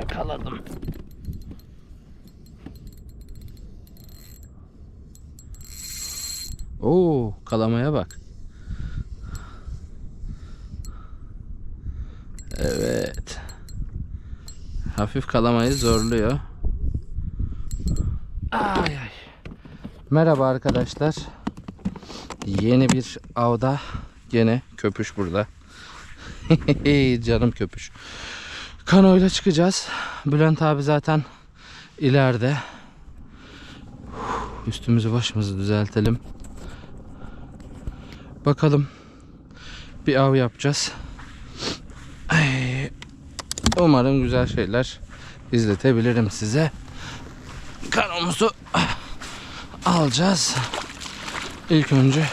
Yakaladım. Oo, kalamaya bak. Evet. Hafif kalamayı zorluyor. Ay ay. Merhaba arkadaşlar. Yeni bir avda gene köpüş burada. Canım köpüş. Kanoyla çıkacağız. Bülent abi zaten ileride. Üstümüzü başımızı düzeltelim. Bakalım. Bir av yapacağız. Umarım güzel şeyler izletebilirim size. Kanomuzu alacağız. İlk önce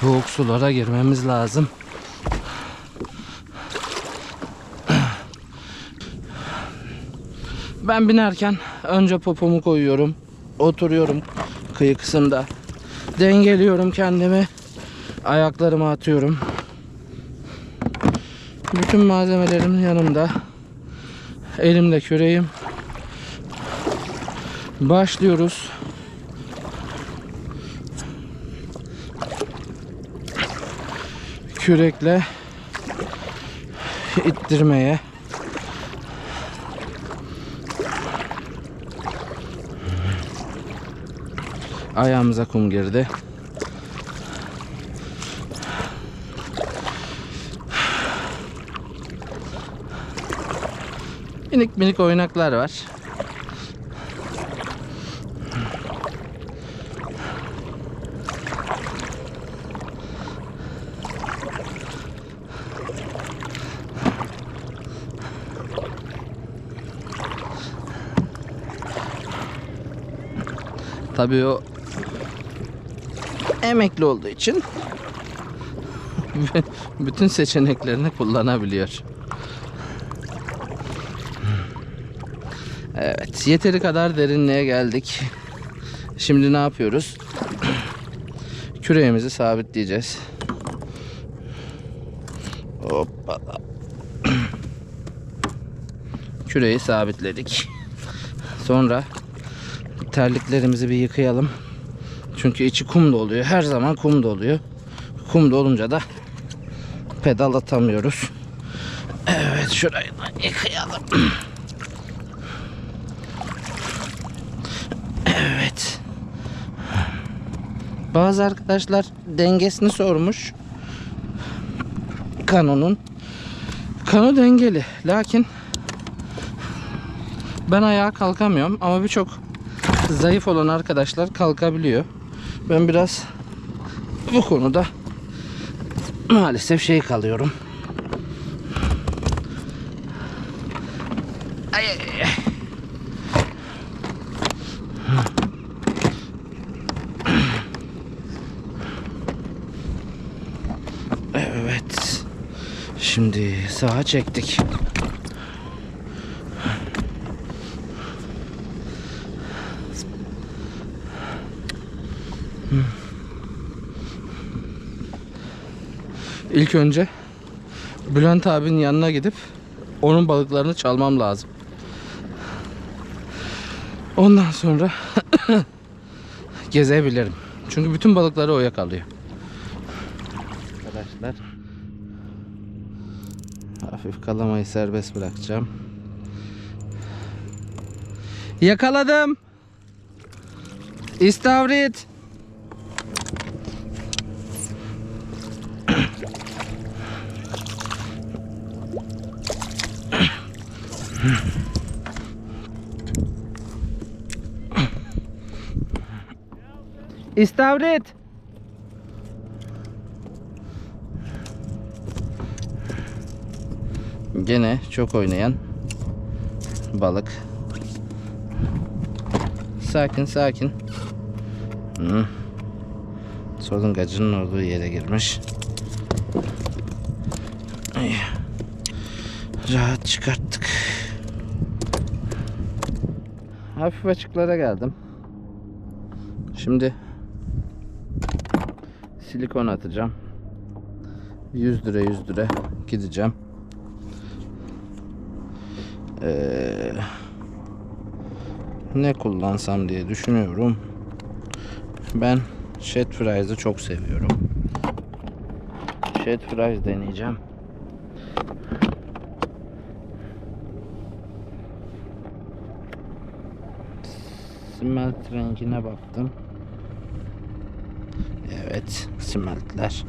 soğuk sulara girmemiz lazım. Ben binerken önce popomu koyuyorum. Oturuyorum kıyı kısımda. Dengeliyorum kendimi. Ayaklarımı atıyorum. Bütün malzemelerim yanımda. Elimde küreğim. Başlıyoruz. Kürekle ittirmeye. Ayağımıza kum girdi. Minik minik oynaklar var. Tabii o emekli olduğu için bütün seçeneklerini kullanabiliyor. Evet, yeteri kadar derinliğe geldik. Şimdi ne yapıyoruz? Küreğimizi sabitleyeceğiz. Hoppala. Küreği sabitledik. Sonra terliklerimizi bir yıkayalım. Çünkü içi kum doluyor. Her zaman kum doluyor. Kum dolunca da pedal atamıyoruz. Evet şurayı da yıkayalım. Evet. Bazı arkadaşlar dengesini sormuş. Kanonun. Kano dengeli. Lakin ben ayağa kalkamıyorum ama birçok zayıf olan arkadaşlar kalkabiliyor. Ben biraz bu konuda maalesef şey kalıyorum. Ay, ay, ay. Evet. Şimdi sağa çektik. İlk önce Bülent abinin yanına gidip onun balıklarını çalmam lazım. Ondan sonra gezebilirim. Çünkü bütün balıkları o yakalıyor. Arkadaşlar hafif kalamayı serbest bırakacağım. Yakaladım. İstavrit. İstavrit. Gene çok oynayan balık. Sakin sakin. Hı. Solungacının olduğu yere girmiş. Rahat çıkarttık. Hafif açıklara geldim. Şimdi silikon atacağım. 100 lira 100 lira gideceğim. Ee, ne kullansam diye düşünüyorum. Ben Shed Fries'ı çok seviyorum. Shed Fries deneyeceğim. Smelt rengine baktım. Evet, smeltler.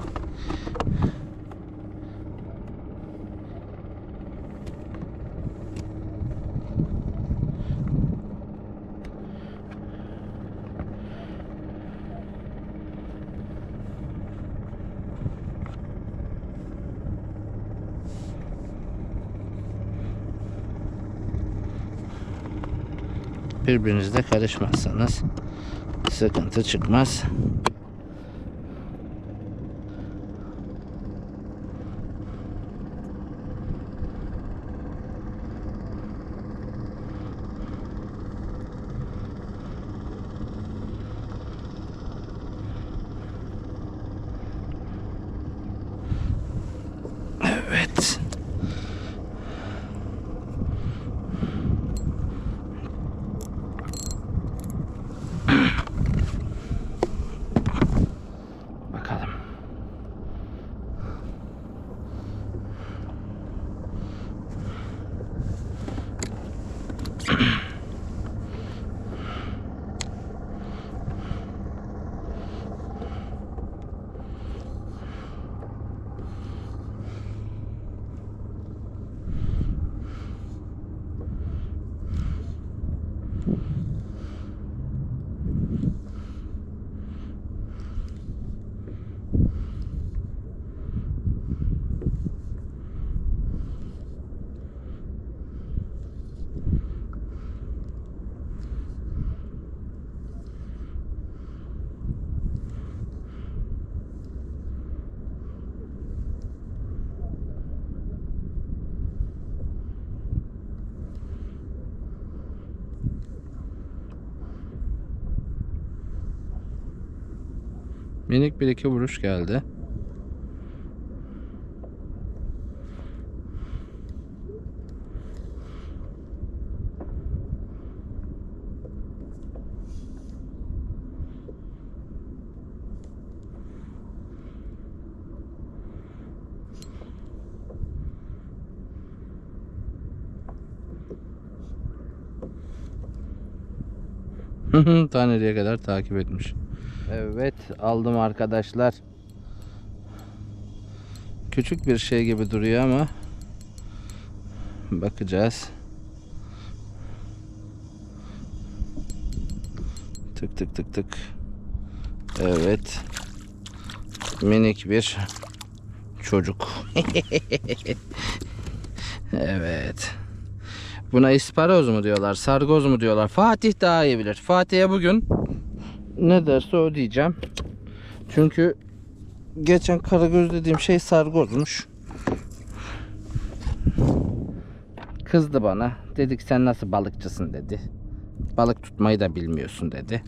Birbirinizle karışmazsanız sıkıntı çıkmaz. Evet. Bakalım. Minik bir iki vuruş geldi. Taneliğe kadar takip etmiş. Evet aldım arkadaşlar. Küçük bir şey gibi duruyor ama bakacağız. Tık tık tık tık. Evet. Minik bir çocuk. evet. Buna isparoz mu diyorlar, sargoz mu diyorlar? Fatih daha iyi bilir. Fatih'e bugün ne derse o diyeceğim. Çünkü geçen karagöz dediğim şey sargozmuş. Kızdı bana. Dedik sen nasıl balıkçısın dedi. Balık tutmayı da bilmiyorsun dedi.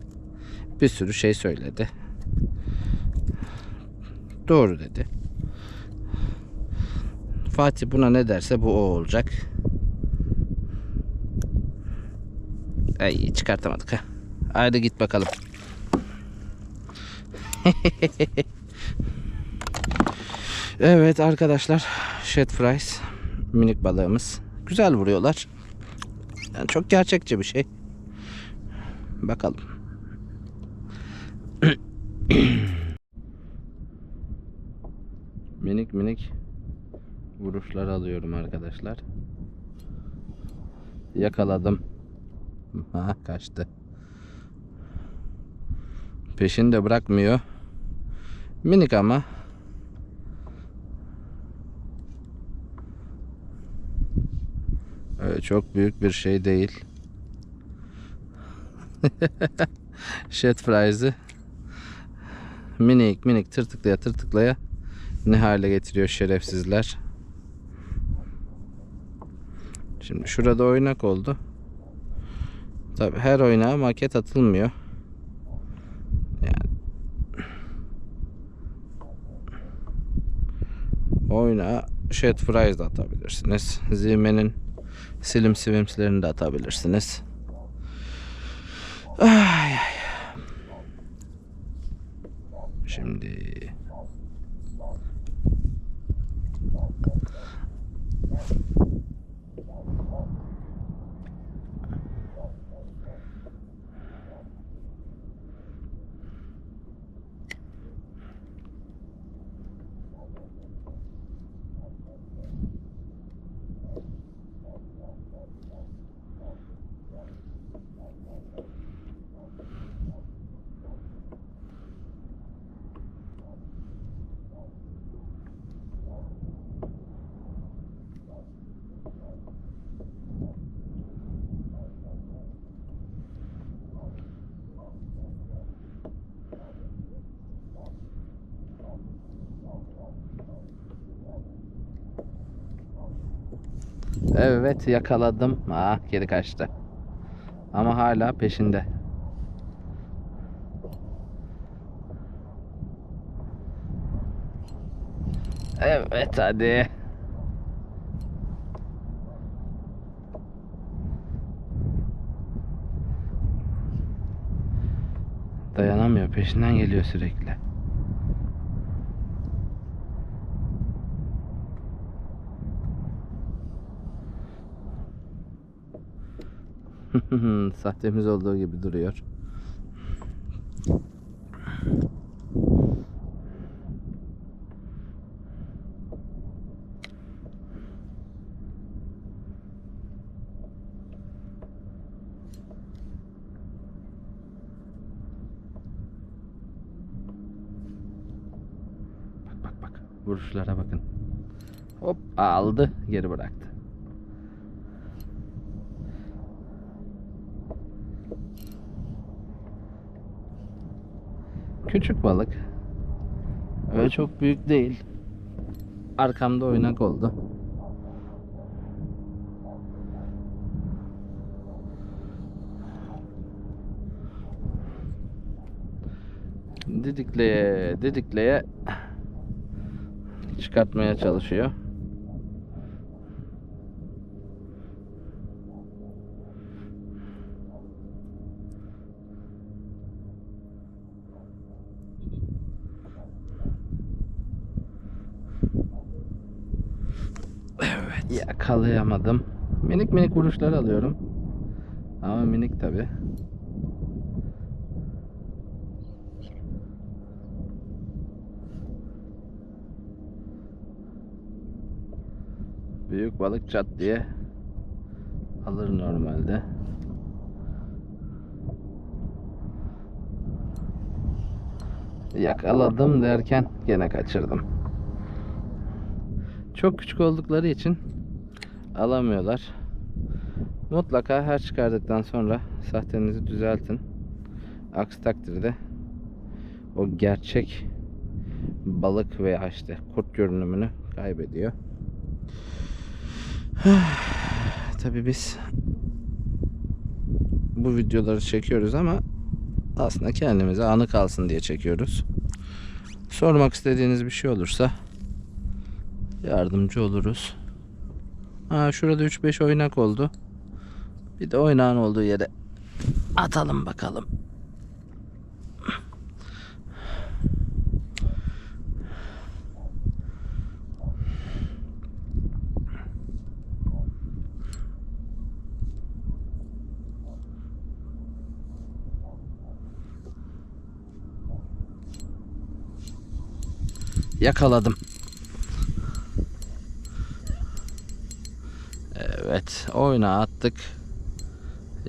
Bir sürü şey söyledi. Doğru dedi. Fatih buna ne derse bu o olacak. Ay çıkartamadık ha. Haydi git bakalım. evet arkadaşlar. Shed fries. Minik balığımız. Güzel vuruyorlar. Yani çok gerçekçi bir şey. Bakalım. minik minik vuruşlar alıyorum arkadaşlar. Yakaladım. Ha kaçtı. Peşini de bırakmıyor. Minik ama. Öyle çok büyük bir şey değil. Shed fries'i minik minik tırtıklaya tırtıklaya ne hale getiriyor şerefsizler. Şimdi şurada oynak oldu. Tabi her oynağa maket atılmıyor. Yani oynağa shed fries de atabilirsiniz. Zime'nin Silim sivimslerini de atabilirsiniz. Ay, ay. Şimdi Evet yakaladım. Ah geri kaçtı. Ama hala peşinde. Evet hadi. Dayanamıyor peşinden geliyor sürekli. Sahtemiz olduğu gibi duruyor. Bak bak bak. Vuruşlara bakın. Hop aldı geri bıraktı. Küçük balık. Öyle çok büyük değil. Arkamda oynak oldu. Didikleye, didikleye çıkartmaya çalışıyor. Evet. Yakalayamadım. Minik minik vuruşlar alıyorum. Ama minik tabi. Büyük balık çat diye alır normalde. Yakaladım derken gene kaçırdım. Çok küçük oldukları için alamıyorlar. Mutlaka her çıkardıktan sonra sahtenizi düzeltin. Aksi takdirde o gerçek balık veya işte kurt görünümünü kaybediyor. Tabii biz bu videoları çekiyoruz ama aslında kendimize anı kalsın diye çekiyoruz. Sormak istediğiniz bir şey olursa yardımcı oluruz. Ha şurada 3-5 oynak oldu. Bir de oynağın olduğu yere atalım bakalım. Yakaladım. Evet, oyuna attık.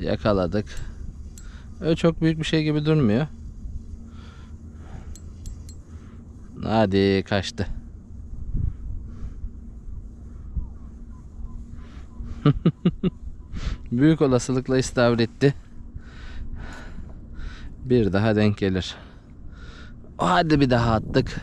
Yakaladık. Öyle çok büyük bir şey gibi durmuyor. Hadi kaçtı. büyük olasılıkla istavritti. Bir daha denk gelir. Hadi bir daha attık.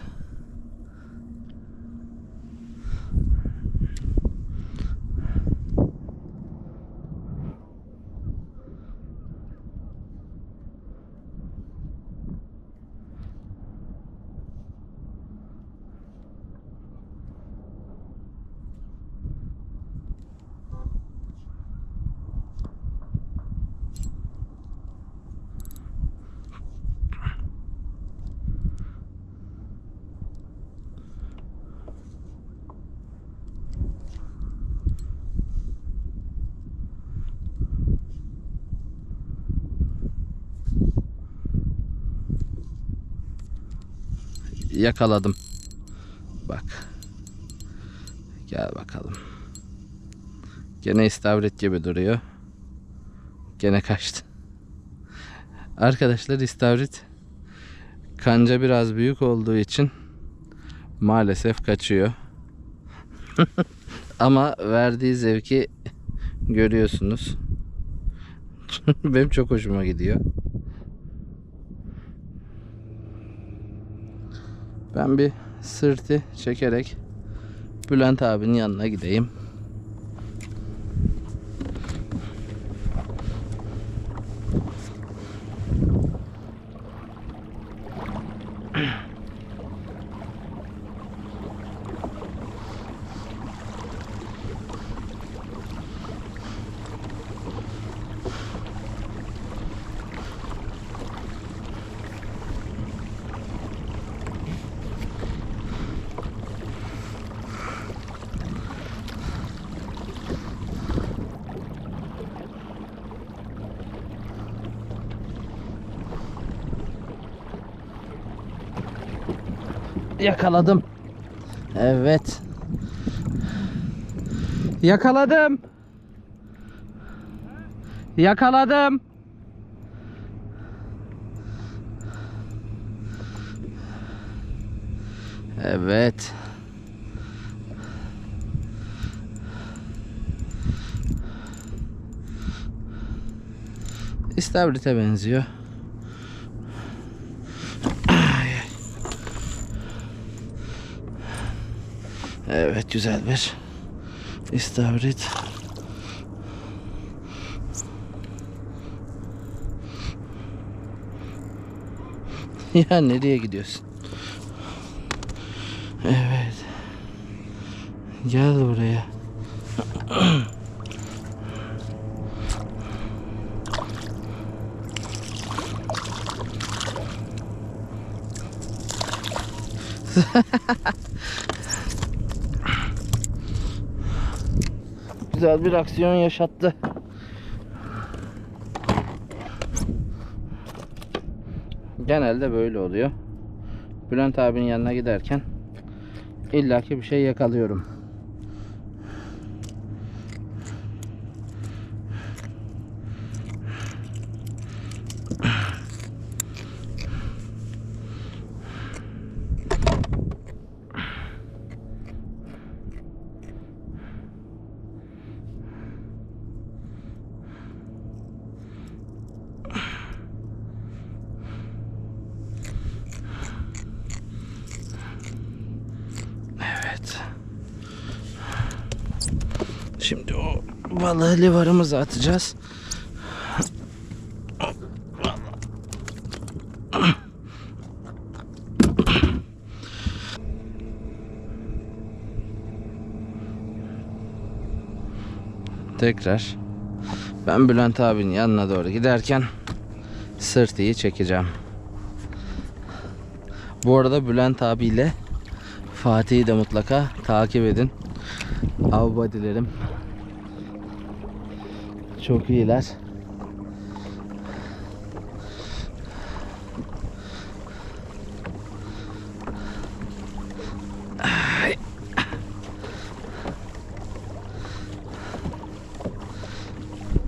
Yakaladım. Bak. Gel bakalım. Gene istavrit gibi duruyor. Gene kaçtı. Arkadaşlar istavrit kanca biraz büyük olduğu için maalesef kaçıyor. Ama verdiği zevki görüyorsunuz. Benim çok hoşuma gidiyor. Ben bir sırtı çekerek Bülent abinin yanına gideyim. Yakaladım. Evet. Yakaladım. Yakaladım. Evet. İstavrite benziyor. Evet güzel bir istavrit. Ya nereye gidiyorsun? Evet. Gel buraya. Güzel bir aksiyon yaşattı. Genelde böyle oluyor. Bülent abinin yanına giderken illaki bir şey yakalıyorum. Evet. Şimdi o balığı livarımıza atacağız. Tekrar ben Bülent abinin yanına doğru giderken sırtıyı çekeceğim. Bu arada Bülent abiyle Fatih'i de mutlaka takip edin. Av body'lerim çok iyiler.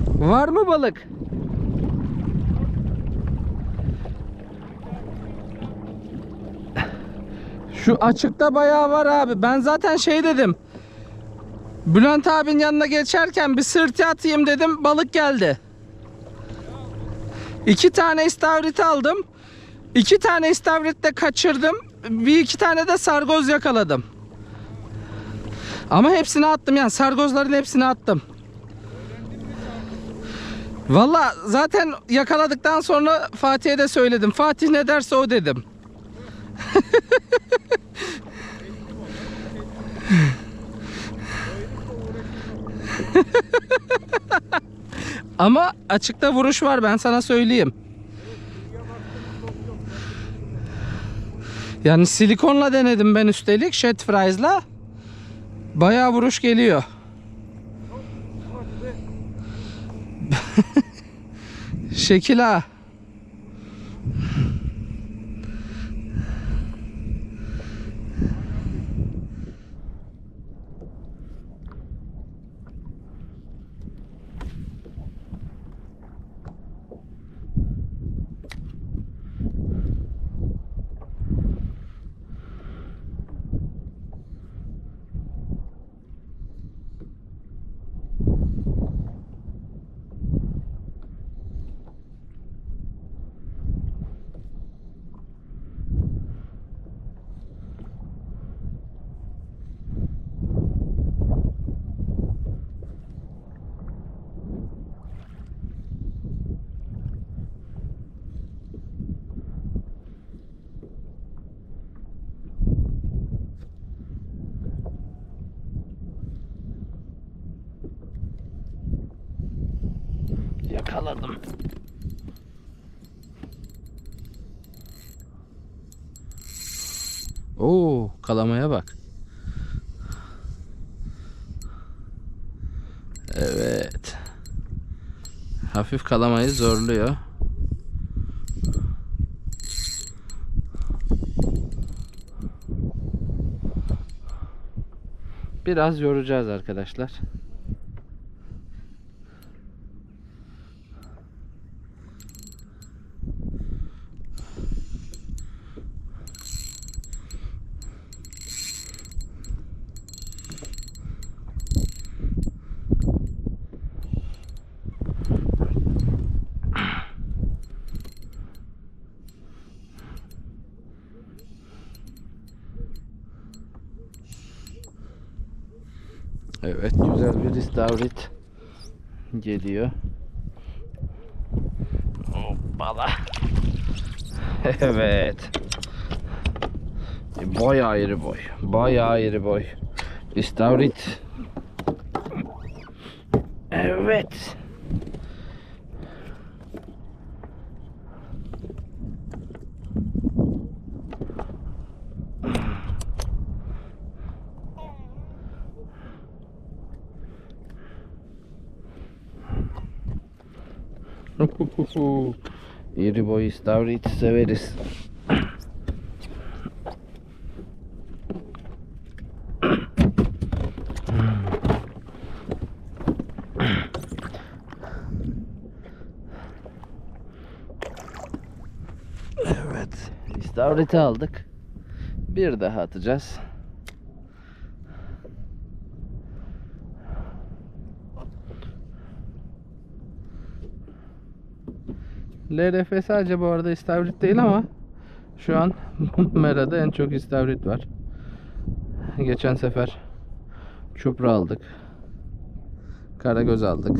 Var mı balık? Şu açıkta bayağı var abi. Ben zaten şey dedim. Bülent abinin yanına geçerken bir sırtı atayım dedim. Balık geldi. İki tane istavrit aldım. İki tane istavrit de kaçırdım. Bir iki tane de sargoz yakaladım. Ama hepsini attım yani sargozların hepsini attım. Valla zaten yakaladıktan sonra Fatih'e de söyledim. Fatih ne derse o dedim. Ama açıkta vuruş var ben sana söyleyeyim. Yani silikonla denedim ben üstelik Shed Fries'la. Bayağı vuruş geliyor. Şekil ha. Yakaladım. Oo, kalamaya bak. Evet. Hafif kalamayı zorluyor. Biraz yoracağız arkadaşlar. Evet güzel bir istavrit geliyor. Hoppala. evet. Bayağı iri boy. Bayağı iri boy. İstavrit. Evet. İri boy istavrit severiz. Evet, istavriti aldık. Bir daha atacağız. LRF sadece bu arada istavrit değil ama şu an Mera'da en çok istavrit var. Geçen sefer çupra aldık. Karagöz aldık.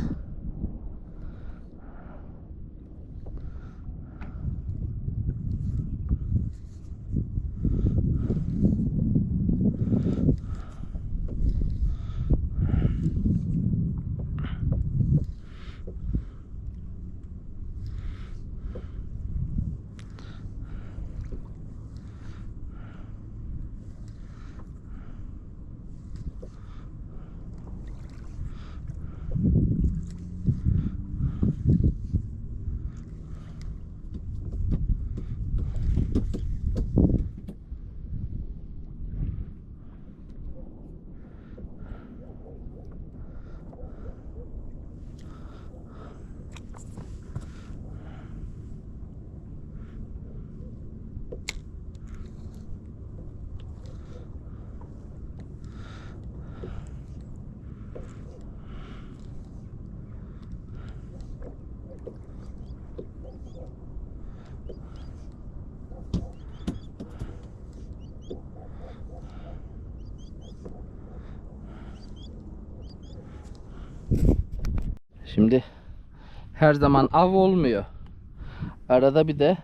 Şimdi her zaman av olmuyor. Arada bir de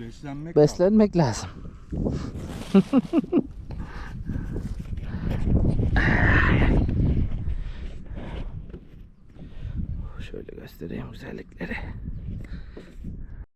Beslenmek beslenmek lazım. Şöyle göstereyim güzellikleri.